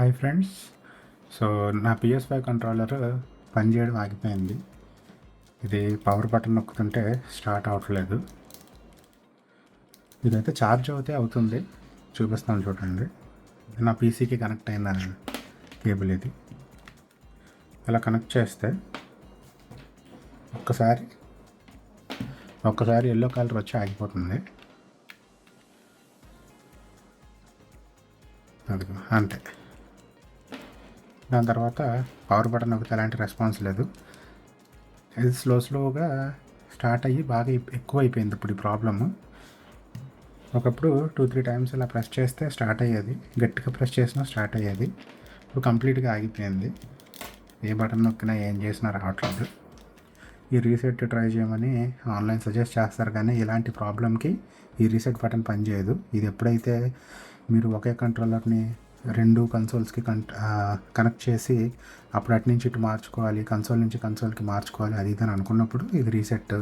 Hi friends so నా PS five controller పనిచేయడం ఆగిపోయింది. ఇది పవర్ బటన్ నొక్కుతుంటే స్టార్ట్ అవ్వట్లేదు ఇదైతే ఛార్జ్ అవుతే అవుతుంది. చూపిస్తాను చూడండి. నా పీసీకి కనెక్ట్ అయిన కేబుల్ ఇది. ఇలా కనెక్ట్ చేస్తే ఒక్కసారి ఒక్కసారి ఎల్లో కలర్ వచ్చి ఆగిపోతుంది. అంతే. దాని తర్వాత పవర్ బటన్ ఒకటి ఎలాంటి రెస్పాన్స్ లేదు. ఇది స్లో స్లోగా స్టార్ట్ అయ్యి బాగా ఎక్కువ అయిపోయింది ఇప్పుడు ఈ ప్రాబ్లము ఒకప్పుడు టూ త్రీ టైమ్స్ ఇలా ప్రెస్ చేస్తే స్టార్ట్ అయ్యేది. గట్టిగా ప్రెస్ చేసినా స్టార్ట్ అయ్యేది. ఇప్పుడు కంప్లీట్గా ఆగిపోయింది. ఏ బటన్ నొక్కినా ఏం చేసినా రావట్లేదు. ఈ రీసెట్ ట్రై చేయమని ఆన్లైన్ సజెస్ట్ చేస్తారు కానీ ఇలాంటి ప్రాబ్లంకి ఈ రీసెట్ బటన్ పనిచేయదు. ఇది ఎప్పుడైతే మీరు ఒకే కంట్రోలర్ని రెండు కన్సోల్స్కి కన్ కనెక్ట్ చేసి అప్పుడు అటు నుంచి ఇటు మార్చుకోవాలి కన్సోల్ నుంచి కన్సోల్కి మార్చుకోవాలి అది ఇది అని అనుకున్నప్పుడు ఇది రీసెట్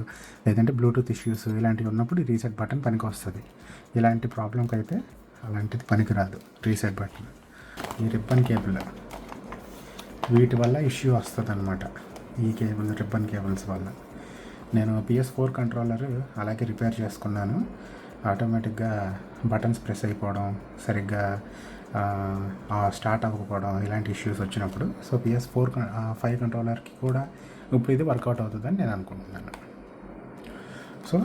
లేదంటే బ్లూటూత్ ఇష్యూస్ ఇలాంటివి ఉన్నప్పుడు ఈ రీసెట్ బటన్ పనికి వస్తుంది. ఇలాంటి ప్రాబ్లంకి అయితే అలాంటిది పనికిరాదు రీసెట్ బటన్ ఈ రిబ్బన్ కేబుల్ వీటి వల్ల ఇష్యూ వస్తుంది అనమాట ఈ కేబుల్ రిబ్బన్ కేబుల్స్ వల్ల. నేను పిఎస్ ఫోర్ కంట్రోలర్ అలాగే రిపేర్ చేసుకున్నాను. ఆటోమేటిక్గా బటన్స్ ప్రెస్ అయిపోవడం సరిగ్గా స్టార్ట్ అవ్వకపోవడం ఇలాంటి ఇష్యూస్ వచ్చినప్పుడు సో పిఎస్ ఫోర్ ఫైవ్ కంట్రోలర్కి కూడా ఇప్పుడు ఇది వర్కౌట్ అవుతుందని నేను అనుకుంటున్నాను. సో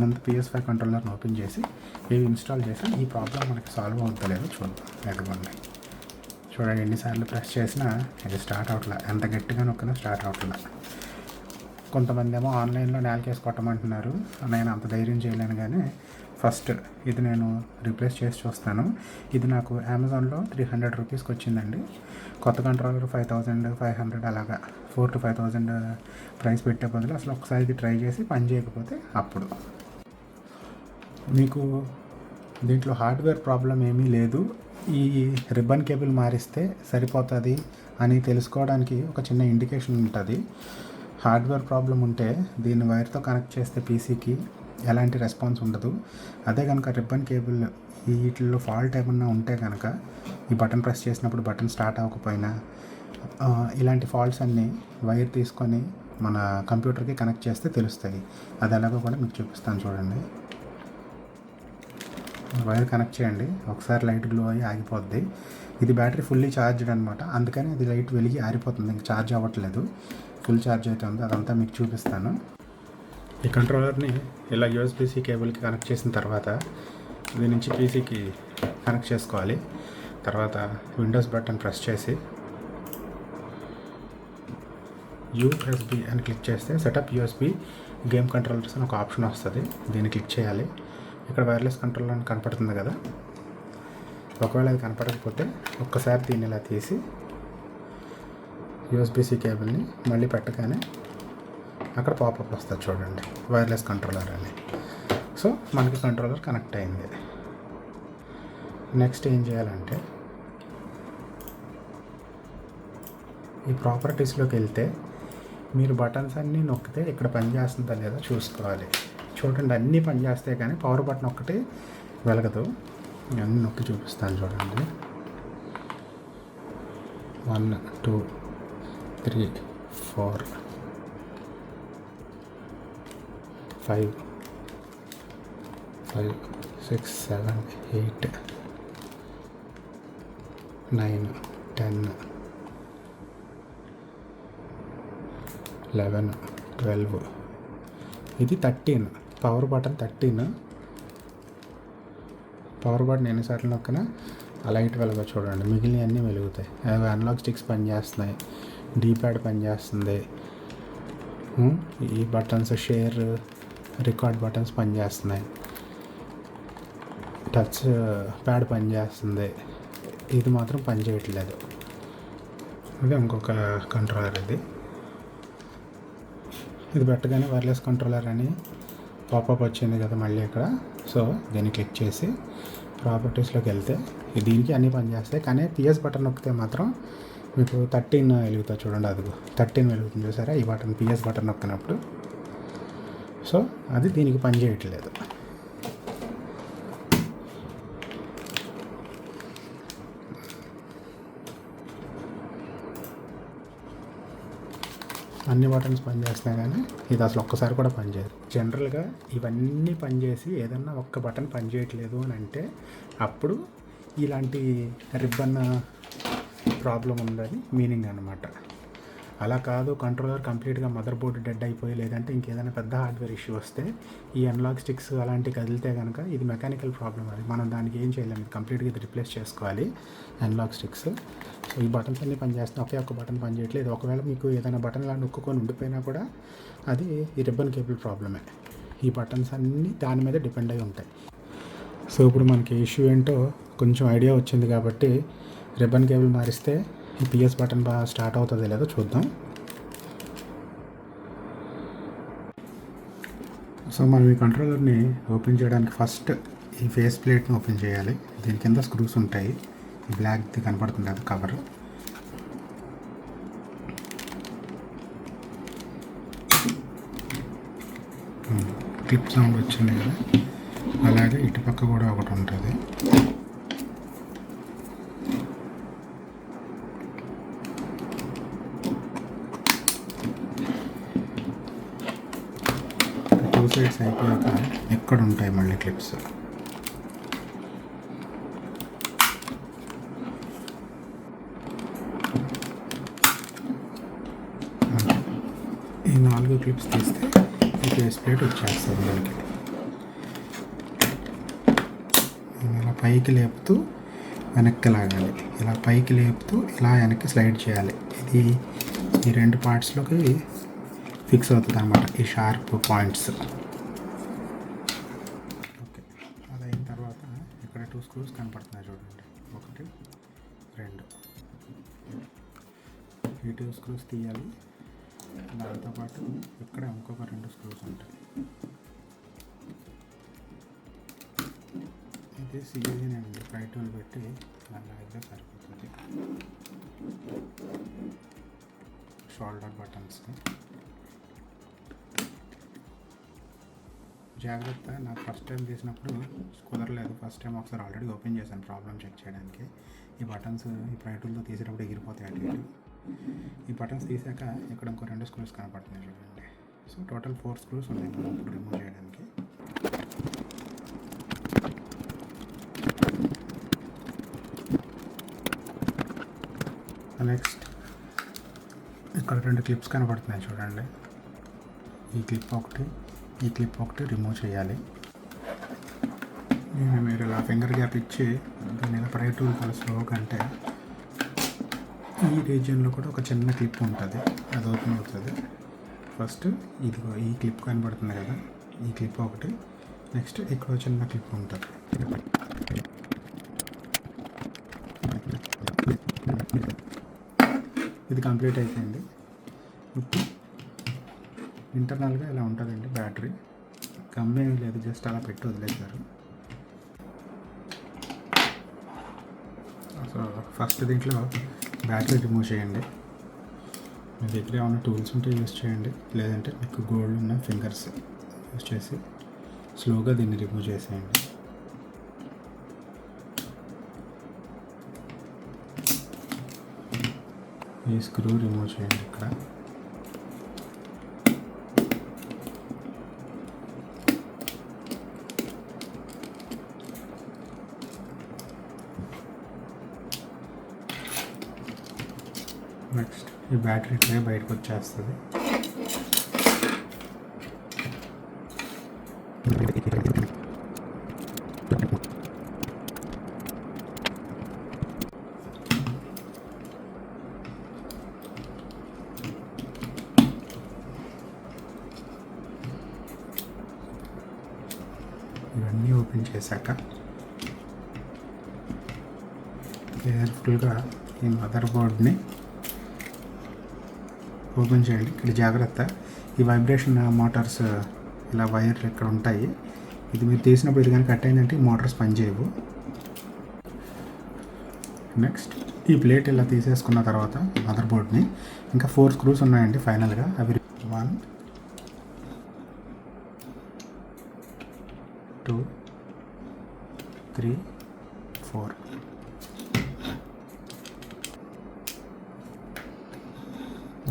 ముందు పిఎస్ ఫైవ్ కంట్రోలర్ని ఓపెన్ చేసి ఇవి ఇన్స్టాల్ చేసి ఈ ప్రాబ్లం మనకి సాల్వ్ అవుతలేదు చూద్దాం. ఎదుగుండి చూడండి ఎన్నిసార్లు ప్రెస్ చేసినా ఇది స్టార్ట్ అవట్లే. ఎంత గట్టిగా నొక్కినా స్టార్ట్ అవట్లే. కొంతమంది ఏమో ఆన్లైన్లో నేలకేసి కొట్టమంటున్నారు. నేను అంత ధైర్యం చేయలేను కానీ ఫస్ట్ ఇది నేను రీప్లేస్ చేసి చూస్తాను. ఇది నాకు అమెజాన్లో త్రీ హండ్రెడ్ రూపీస్కి వచ్చిందండి. కొత్త controller five thousand five hundred అలాగా. Four to five thousand price పెట్టే బదులు అసలు ఒకసారి ఇది ట్రై చేసి పని చేయకపోతే అప్పుడు. మీకు దీంట్లో హార్డ్వేర్ ప్రాబ్లం ఏమీ లేదు. ఈ రిబ్బన్ కేబుల్ మారిస్తే సరిపోతుంది అని తెలుసుకోవడానికి ఒక చిన్న ఇండికేషన్ ఉంటుంది. హార్డ్వేర్ ప్రాబ్లం ఉంటే దీన్ని వైర్తో కనెక్ట్ చేస్తే పీసీకి ఎలాంటి రెస్పాన్స్ ఉండదు. అదే కనుక రిబ్బన్ కేబుల్ వీటిల్లో ఫాల్ట్ ఏమన్నా ఉంటే కనుక ఈ బటన్ ప్రెస్ చేసినప్పుడు బటన్ స్టార్ట్ అవ్వకపోయినా ఇలాంటి ఫాల్ట్స్ అన్నీ వైర్ తీసుకొని మన కంప్యూటర్కి కనెక్ట్ చేస్తే తెలుస్తాయి. అది ఎలాగో కూడా మీకు చూపిస్తాను చూడండి. వైర్ కనెక్ట్ చేయండి. ఒకసారి లైట్ గ్లో అయ్యి ఆగిపోద్ది. ఇది బ్యాటరీ ఫుల్లీ ఛార్జ్డ్ అనమాట అందుకని అది లైట్ వెలిగి ఆరిపోతుంది. ఇంకా ఛార్జ్ అవ్వట్లేదు. ఫుల్ ఛార్జ్ అయితే ఉంది అదంతా మీకు చూపిస్తాను. ఈ కంట్రోలర్ని ఇలా యూఎస్బిసి కేబుల్కి కనెక్ట్ చేసిన తర్వాత దీని నుంచి పీసీకి కనెక్ట్ చేసుకోవాలి. తర్వాత విండోస్ బటన్ ప్రెస్ చేసి యూఎస్బి అని క్లిక్ చేస్తే సెటప్ యూఎస్బి గేమ్ కంట్రోలర్స్ అని ఒక ఆప్షన్ వస్తుంది. దీన్ని క్లిక్ చేయాలి. ఇక్కడ వైర్లెస్ కంట్రోలర్ అని కనపడుతుంది కదా. ఒకవేళ అది కనపడకపోతే ఒక్కసారి దీన్ని ఇలా తీసి యూఎస్బిసి కేబుల్ని మళ్ళీ పెట్టగానే అక్కడ పాపప్ వస్తుంది చూడండి. వైర్లెస్ కంట్రోలర్ అని. సో మనకి కంట్రోలర్ కనెక్ట్ అయింది. నెక్స్ట్ ఏం చేయాలంటే ఈ ప్రాపర్టీస్లోకి వెళ్తే మీరు బటన్స్ అన్నీ నొక్కితే ఇక్కడ పనిచేస్తుందా లేదా చూసుకోవాలి. చూడండి అన్నీ పని చేస్తాయి కానీ పవర్ బటన్ ఒక్కటి వెలగదు. అన్నీ నొక్కి చూపిస్తాను చూడండి. One two three four five five six seven eight nine ten eleven twelve ఇది thirteen power button thirteen power button ఎన్నిసార్లు నొక్కిన ఆ లైట్ వెలుగు చూడండి. మిగిలిన అన్నీ వెలుగుతాయి. అవి అన్లాక్ స్టిక్స్ పనిచేస్తున్నాయి. డీప్యాడ్ పనిచేస్తుంది. ఈ బటన్స్ షేర్ రికార్డ్ బటన్స్ పనిచేస్తున్నాయి. టచ్ ప్యాడ్ పనిచేస్తుంది. ఇది మాత్రం పనిచేయట్లేదు ఇది ఇంకొక కంట్రోలర్ ఇది. ఇది పెట్టగానే వైర్లెస్ కంట్రోలర్ అని పాపప్ వచ్చింది కదా మళ్ళీ ఇక్కడ. సో దీన్ని క్లిక్ చేసి ప్రాపర్టీస్లోకి వెళ్తే దీనికి అన్నీ పనిచేస్తాయి. కానీ పిఎస్ బటన్ నొక్కితే మాత్రం మీకు థర్టీన్ వెలుగుతుంది చూడండి అదిగో. థర్టీన్ వెలుగుతుంది చూసారా? ఈ బటన్ పిఎస్ బటన్ నొక్కినప్పుడు సో అది దీనికి పనిచేయట్లేదు అన్ని బటన్స్ పనిచేస్తున్నాయి కానీ ఇది అసలు ఒక్కసారి కూడా పనిచేయదు జనరల్గా ఇవన్నీ పనిచేసి ఏదన్నా ఒక్క బటన్ పనిచేయట్లేదు అని అంటే అప్పుడు ఇలాంటి రిబ్బన్ ప్రాబ్లం ఉందని మీనింగ్ అనమాట అలా కాదు కంట్రోలర్ కంప్లీట్గా మదర్ బోర్డు డెడ్ అయిపోయి లేదంటే ఇంకేదైనా పెద్ద హార్డ్వేర్ ఇష్యూ వస్తే ఈ అన్లాక్ స్టిక్స్ అలాంటివి కదిలితే కనుక ఇది మెకానికల్ ప్రాబ్లం అది. మనం దానికి ఏం చేయలేము ఇది కంప్లీట్గా ఇది రిప్లేస్ చేసుకోవాలి అన్లాక్ స్టిక్స్ సో ఈ బటన్స్ అన్నీ పనిచేస్తున్నాయి ఒకే ఒక్క బటన్ పనిచేయట్లేదు ఒకవేళ మీకు ఏదైనా బటన్ ఇలా నొక్కుకొని ఉండిపోయినా కూడా అది ఈ రిబ్బన్ కేబుల్ ప్రాబ్లమే ఈ బటన్స్ అన్నీ దాని మీద డిపెండ్ అయి ఉంటాయి. సో ఇప్పుడు మనకి ఇష్యూ ఏంటో కొంచెం ఐడియా వచ్చింది కాబట్టి రిబ్బన్ కేబుల్ మారిస్తే ఈ పిఎస్ బటన్ బాగా స్టార్ట్ అవుతుంది లేదో చూద్దాం. సో మనం ఈ కంట్రోలర్ని ఓపెన్ చేయడానికి ఫస్ట్ ఈ ఫేస్ ప్లేట్ని ఓపెన్ చేయాలి. దీని కింద స్క్రూస్ ఉంటాయి. బ్లాక్ బ్లాక్ది కనపడుతుంది అది కవర్. క్లిప్ సౌండ్ వచ్చింది కదా. అలాగే ఇటుపక్క కూడా ఒకటి ఉంటుంది టూ సైడ్స్ అయిపోయాక ఎక్కడ ఉంటాయి మళ్ళీ క్లిప్స్ ఈ నాలుగు క్లిప్స్ తీస్తే ఈ ఫేస్ ప్లేట్ వచ్చేస్తుంది మనకి ఇలా పైకి లేపుతూ వెనక్కి లాగాలి. ఇలా పైకి లేపుతూ ఇలా వెనక్కి స్లైడ్ చేయాలి. ఇది ఈ రెండు పార్ట్స్లోకి ఫిక్స్ అవుతుంది అనమాట ఈ షార్ప్ పాయింట్స్ తీయాలి. దాంతోపాటు ఇక్కడ ఇంకొక రెండు స్క్రూస్ ఉంటాయి. ఇది సిఎన్ అండి. ఫైవ్ పెట్టి అలా సరిపోతుంది. షోల్డర్ బటన్స్ జాగ్రత్త నాకు ఫస్ట్ టైం తీసినప్పుడు కుదరలేదు. ఫస్ట్ టైం ఒకసారి ఆల్రెడీ ఓపెన్ చేశాను. ప్రాబ్లం చెక్ చేయడానికి. ఈ బటన్స్ ఈ ప్రైటుల్లో తీసేటప్పుడు ఎగిరిపోతాయి అటు ఇటు ఈ బటన్స్ తీసాక ఇక్కడ ఇంకో రెండు స్క్రూస్ కనపడుతున్నాయి చూడండి. సో టోటల్ ఫోర్ స్క్రూస్ ఉన్నాయి మనం ఇప్పుడు రిమూవ్ చేయడానికి. నెక్స్ట్ ఇక్కడ రెండు క్లిప్స్ కనపడుతున్నాయి చూడండి. ఈ క్లిప్ ఒకటి ఈ క్లిప్ ఒకటి రిమూవ్ చేయాలి. మీరు ఇలా ఫింగర్ గ్యాప్ ఇచ్చి దీన్ని ఇలా ప్రైట్ టూల్ కలర్స్లో కంటే ఈ రీజియన్లో కూడా ఒక చిన్న క్లిప్ ఉంటుంది. అది ఓపెన్ అవుతుంది. ఫస్ట్ ఇదిగో ఈ క్లిప్ కనబడుతుంది కదా. ఈ క్లిప్ ఒకటి. నెక్స్ట్ ఇక్కడ చిన్న క్లిప్ ఉంటుంది. ఇది కంప్లీట్ అయిపోయింది. ఇప్పుడు ఇంటర్నల్గా ఇలా ఉంటుందండి బ్యాటరీ. గమ్మేమీ లేదు జస్ట్ అలా పెట్టి వదిలేశారు. సో ఫస్ట్ దీంట్లో బ్యాటరీ రిమూవ్ చేయండి. మీ దగ్గర ఏమైనా టూల్స్ ఉంటే యూస్ చేయండి. లేదంటే మీకు గోల్డ్ ఉన్న ఫింగర్స్ యూస్ చేసి స్లోగా దీన్ని రిమూవ్ చేసేయండి. ఈ స్క్రూ రిమూవ్ చేయండి ఇక్కడ. నెక్స్ట్ ఈ బ్యాటరీ ట్రే బయటకు వచ్చేస్తుంది ఇవన్నీ ఓపెన్ చేశాక కేర్ఫుల్గా ఈ మదర్ బోర్డ్ని ఓపెన్ చేయండి ఇక్కడ జాగ్రత్త. ఈ వైబ్రేషన్ మోటార్స్ ఇలా వైర్లు ఇక్కడ ఉంటాయి. ఇది మీరు తీసినప్పుడు ఇది కానీ కట్ అయిందంటే ఈ మోటార్స్ పనిచేయవు నెక్స్ట్ ఈ ప్లేట్ ఇలా తీసేసుకున్న తర్వాత మదర్ బోర్డ్ని ఇంకా ఫోర్ స్క్రూస్ ఉన్నాయండి ఫైనల్గా. అవి one two three four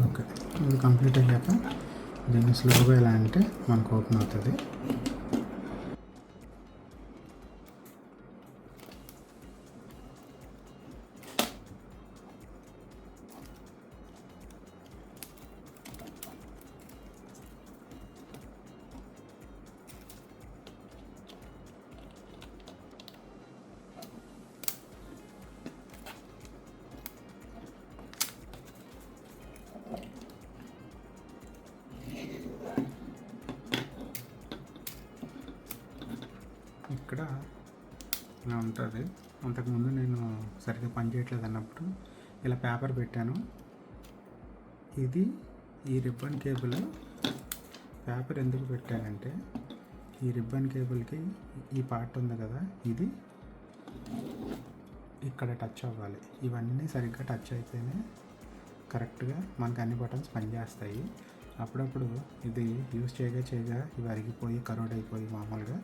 okay ఇది కంప్లీట్ అయ్యాక దీన్ని స్లోగా ఎలా అంటే మనకు ఓపెన్ అవుతుంది. ఇలా ఉంటుంది. అంతకుముందు నేను సరిగ్గా పనిచేయట్లేదు అన్నప్పుడు ఇలా పేపర్ పెట్టాను. ఇది ఈ రిబ్బన్ కేబుల్ పేపర్ ఎందుకు పెట్టానంటే ఈ రిబ్బన్ కేబుల్కి ఈ పార్ట్ ఉంది కదా ఇది ఇక్కడ టచ్ అవ్వాలి. ఇవన్నీ సరిగ్గా టచ్ అయితేనే కరెక్ట్గా మనకు అన్ని బటన్స్ పనిచేస్తాయి. అప్పుడప్పుడు ఇది యూస్ చేయగా చేయగా ఇవి అరిగిపోయి కరోడ్ అయిపోయి మామూలుగా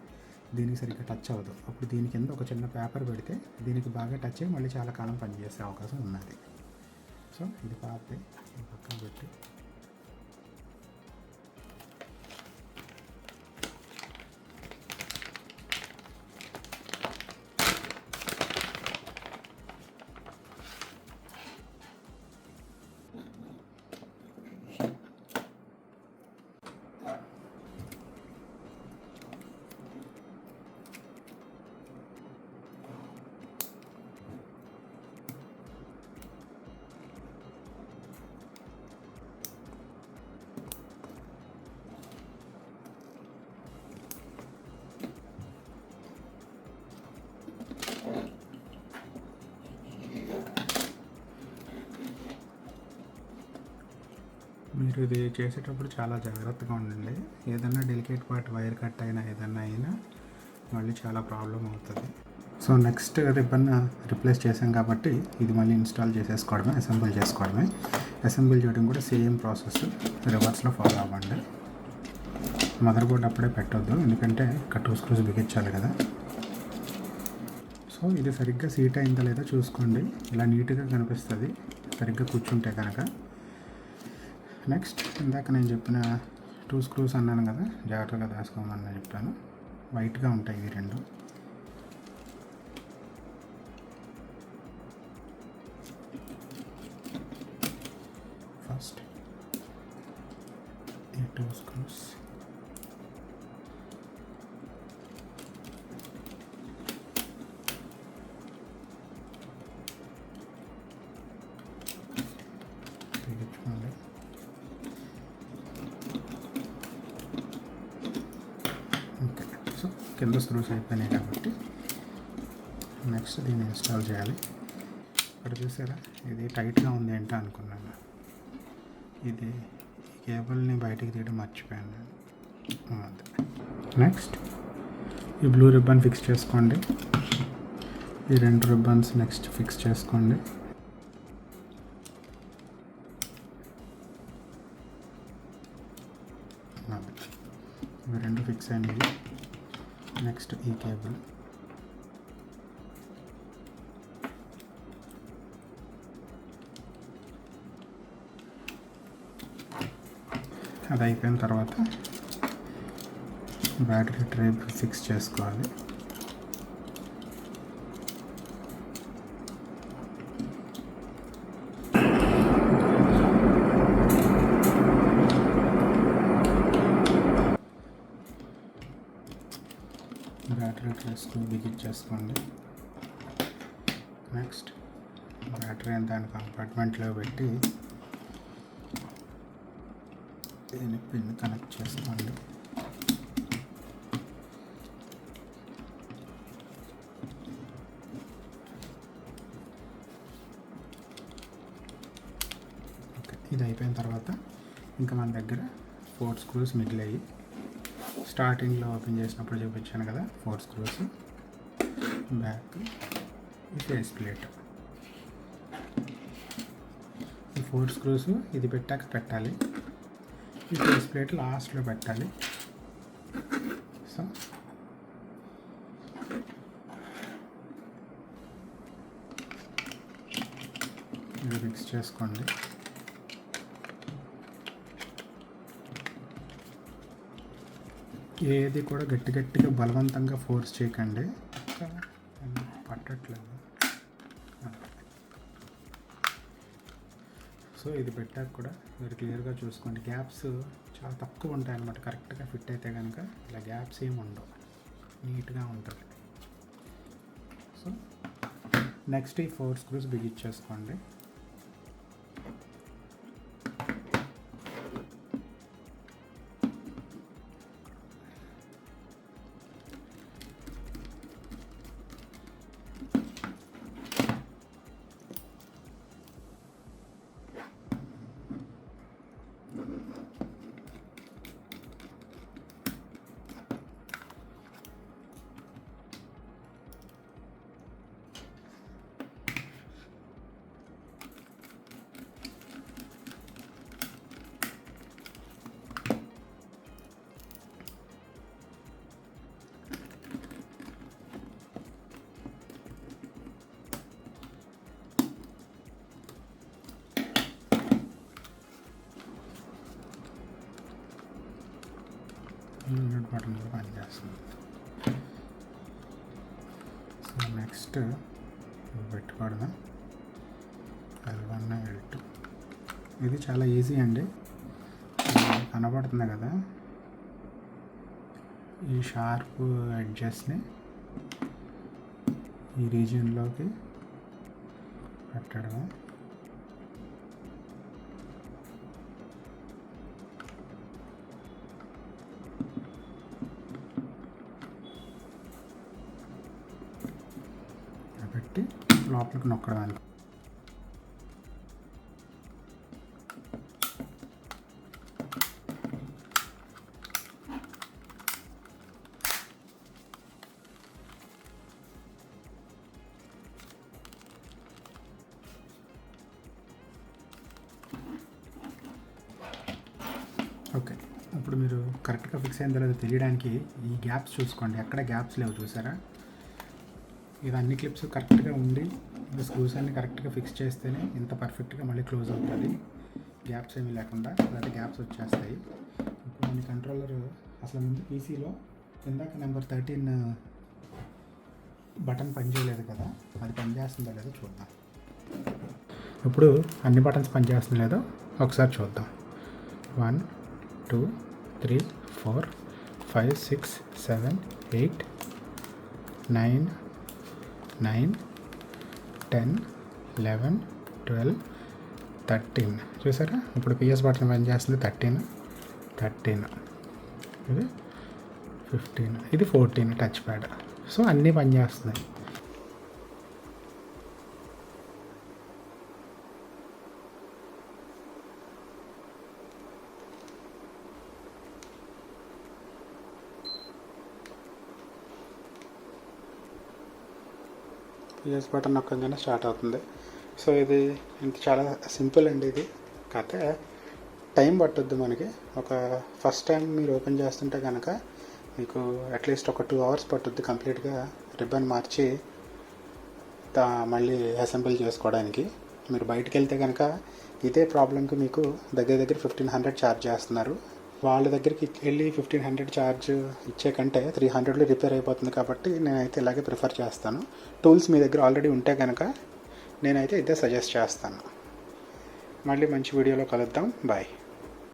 దీనికి సరిగ్గా టచ్ అవ్వదు. అప్పుడు దీని కింద ఒక చిన్న పేపర్ పెడితే దీనికి బాగా టచ్ అయ్యి మళ్ళీ చాలా కాలం పనిచేసే అవకాశం ఉన్నది. సో ఇది పాతే. పక్కన పెట్టి మీరు ఇది చేసేటప్పుడు చాలా జాగ్రత్తగా ఉండండి. ఏదైనా డెలికేట్ పార్ట్ వైర్ కట్ అయినా ఏదైనా అయినా మళ్ళీ చాలా ప్రాబ్లం అవుతుంది. సో నెక్స్ట్ రిబ్బన్ రిప్లేస్ చేసాం కాబట్టి ఇది మళ్ళీ ఇన్స్టాల్ చేసేసుకోవడమే అసెంబుల్ చేసుకోవడమే. అసెంబుల్ చేయడం కూడా సేమ్ ప్రాసెస్ రివర్స్లో ఫాలో అవ్వండి. మదర్ బోర్డ్ అప్పుడే పెట్టొద్దు ఎందుకంటే ఇక్కడ టూ స్క్రూస్ బిగించాలి కదా. సో ఇది సరిగ్గా సీట్ అయిందా లేదా చూసుకోండి. ఇలా నీట్గా కనిపిస్తుంది. సరిగ్గా కూర్చుంటే కనుక. నెక్స్ట్ ఇందాక నేను చెప్పిన టూ స్క్రూస్ అన్నాను కదా జాగ్రత్తగా దాచుకోమని చెప్పాను. వైట్గా ఉంటాయి ఇవి రెండు. ఫస్ట్ ఈ టూ స్క్రూస్ కింద స్క్రూస్ అయిపోయినాయి కాబట్టి నెక్స్ట్ దీన్ని ఇన్స్టాల్ చేయాలి. ఇక్కడ చూసారా? ఇది టైట్గా ఉంది ఏంటో అనుకున్నాను. ఇది ఈ కేబుల్ని బయటికి తీయడం మర్చిపోయాను నేను. నెక్స్ట్ ఈ బ్లూ రిబ్బన్ ఫిక్స్ చేసుకోండి. ఈ రెండు రిబ్బన్స్ నెక్స్ట్ ఫిక్స్ చేసుకోండి. ఇవి రెండు ఫిక్స్ అయినవి నెక్స్ట్ ఈ కేబుల్. అది అయిపోయిన తర్వాత బ్యాటరీ ట్రే ఫిక్స్ చేసుకోవాలి బ్యాటరీ ట్రేస్కు బిగించేసుకోండి నెక్స్ట్ బ్యాటరీ దాని కంపార్ట్మెంట్లో పెట్టి దీని పిన్ కనెక్ట్ చేసుకోండి. ఇది అయిపోయిన తర్వాత ఇంకా మన దగ్గర ఫోర్ స్క్రూస్ మిగిలాయి. స్టార్టింగ్లో ఓపెన్ చేసినప్పుడు చూపించాను కదా four screws. Back face plate four screws ఇది పెట్టాక పెట్టాలి. ఈ ఫేస్ ప్లేట్ లాస్ట్లో పెట్టాలి. సో ఇది ఫిక్స్ చేసుకోండి. ఏది కూడా గట్టి గట్టిగా బలవంతంగా ఫోర్స్ చేయకండి. పట్టట్లేదు. సో ఇది పెట్టాక కూడా మీరు క్లియర్గా చూసుకోండి. గ్యాప్స్ చాలా తక్కువ ఉంటాయి అన్నమాట కరెక్ట్గా ఫిట్ అయితే కనుక ఇలా గ్యాప్స్ ఏమి ఉండవు. నీట్గా ఉంటుంది. సో నెక్స్ట్ ఈ ఫోర్ స్క్రూస్ బిగిచ్చేసుకోండి. నెక్స్ట్ పెట్టుకోవడదాం ఎల్ వన్ ఎల్ టూ ఇది చాలా ఈజీ అండి. కనబడుతుంది కదా? ఈ షార్ప్ ఎడ్జెస్ని ఈ రీజియన్లోకి పెట్టడమే. లోపలికి నొక్కడానికి ఓకే ఇప్పుడు మీరు కరెక్ట్గా ఫిక్స్ అయిన తర్వాత తెలియడానికి ఈ గ్యాప్స్ చూసుకోండి. ఎక్కడ గ్యాప్స్ లేవు చూసారా? ఇవన్నీ క్లిప్స్ కరెక్ట్గా ఉండి ఈ స్క్రూస్ అన్ని కరెక్ట్గా ఫిక్స్ చేస్తేనే ఇంత పర్ఫెక్ట్గా మళ్ళీ క్లోజ్ అవుతుంది. గ్యాప్స్ ఏమీ లేకుండా లేకపోతే గ్యాప్స్ వచ్చేస్తాయి. ఇప్పుడు మన కంట్రోలర్ అసలు ముందు పీసీలో ఇందాక నెంబర్ థర్టీన్ బటన్ పనిచేయలేదు కదా అది పనిచేస్తుందో లేదో చూద్దాం. ఇప్పుడు అన్ని బటన్స్ పనిచేస్తుందో లేదో ఒకసారి చూద్దాం. One two three four five six seven eight nine nine ten eleven twelve thirteen. చూసారా? ఇప్పుడు పిఎస్ బటన్ పనిచేస్తుంది థర్టీన్ థర్టీన్. ఇది ఫిఫ్టీన్ ఇది ఫోర్టీన్ టచ్ ప్యాడ్. సో అన్నీ పనిచేస్తున్నాయి యూఎస్ బటన్ నొక్కగానే స్టార్ట్ అవుతుంది. సో ఇది ఇంత చాలా సింపుల్ అండి ఇది. కాకపోతే టైం పట్టుద్ది మనకి. ఒక ఫస్ట్ టైం మీరు ఓపెన్ చేస్తుంటే కనుక మీకు అట్లీస్ట్ ఒక టూ అవర్స్ పట్టుద్ది కంప్లీట్గా రిబ్బన్ మార్చి దా- మళ్ళీ అసెంబ్ల్ చేసుకోవడానికి. మీరు బయటికి వెళ్తే కనుక ఇదే ప్రాబ్లంకి మీకు దగ్గర దగ్గర ఫిఫ్టీన్ హండ్రెడ్ ఛార్జ్ చేస్తున్నారు. వాళ్ళ దగ్గరికి వెళ్ళి ఫిఫ్టీన్ హండ్రెడ్ ఛార్జ్ ఇచ్చే కంటే త్రీ హండ్రెడ్లో రిపేర్ అయిపోతుంది కాబట్టి నేనైతే ఇలాగే ప్రిఫర్ చేస్తాను. టూల్స్ మీ దగ్గర ఆల్రెడీ ఉంటే కనుక నేనైతే ఇదే సజెస్ట్ చేస్తాను. మళ్ళీ మంచి వీడియోలో కలుద్దాం. బాయ్